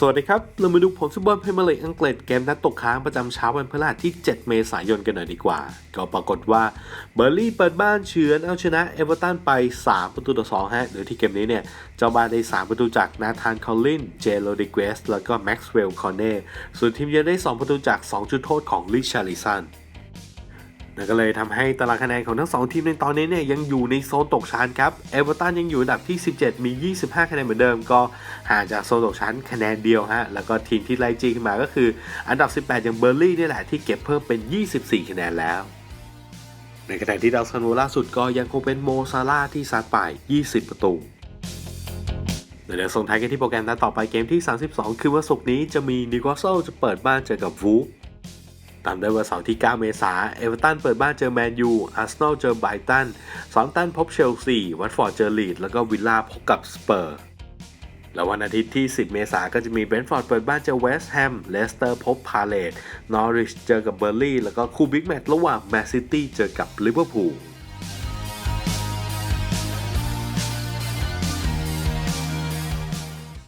สวัสดีครับ เรามาดูผลฟุตบอลพรีเมียร์ลีกอังกฤษเกมนัดตกค้างประจำเช้าวันพฤหัสที่ 7 เมษายนกันหน่อยดีกว่า ก็ปรากฏว่าเบอร์ลี่เปิดบ้านเฉือนเอาชนะเอเวอร์ตันไป 3 ประตูต่อ2ฮะโดยที่เกมนี้เนี่ย เจ้าบ้านได้ 3 ประตูจากนาธานคอลลิน เจโรดิเกสแล้วก็แม็กซ์เวลล์คอนเน่ส่วนทีมเยือนได้ 2 ประตูจาก 2 จุดโทษของลิชาริสัน นั่นก็เลยทำให้ตารางคะแนนของทั้ง 2 ทีมในตอนนี้เนี่ยยังอยู่ในโซนตกชั้นครับ เอเวอร์ตันยังอยู่อันดับที่ 17 มี 25 คะแนนเหมือนเดิม ก็ห่างจากโซนตกชั้นคะแนนเดียวฮะ แล้วก็ทีมที่ไล่จีขึ้นมาก็คือ อันดับ 18 อย่างเบอร์ลี่นี่แหละที่เก็บเพิ่มเป็น 24 คะแนนแล้วในขณะที่ดาวซันโวล่าสุดก็ยังคงเป็นโมซาร่าที่ซัดไป 20 ประตูเดี๋ยวส่งท้ายกันที่โปรแกรมนัดต่อไปเกมที่ 32 คือวันศุกร์นี้จะมีนิวคาสเซิลจะเปิดบ้านเจอกับวูฟ ตามด้วยวันเสาร์ที่ 9 เมษายนเอเวอร์ตันเปิดบ้านเจอแมนยูอาร์เซนอลเจอไบรตันซอนตันพบเชลซีวัตฟอร์ดเจอลีดแล้วก็วิลล่าพบกับสเปอร์แล้ววันอาทิตย์ที่ 10 เมษายนก็จะมีเบรนท์ฟอร์ดเปิดบ้านเจอเวสต์แฮม เลสเตอร์พบพาเลตนอริชเจอกับเบอร์ลี่ แล้วก็คู่บิ๊กแมตช์ระหว่างแมนซิตี้เจอกับลิเวอร์พูล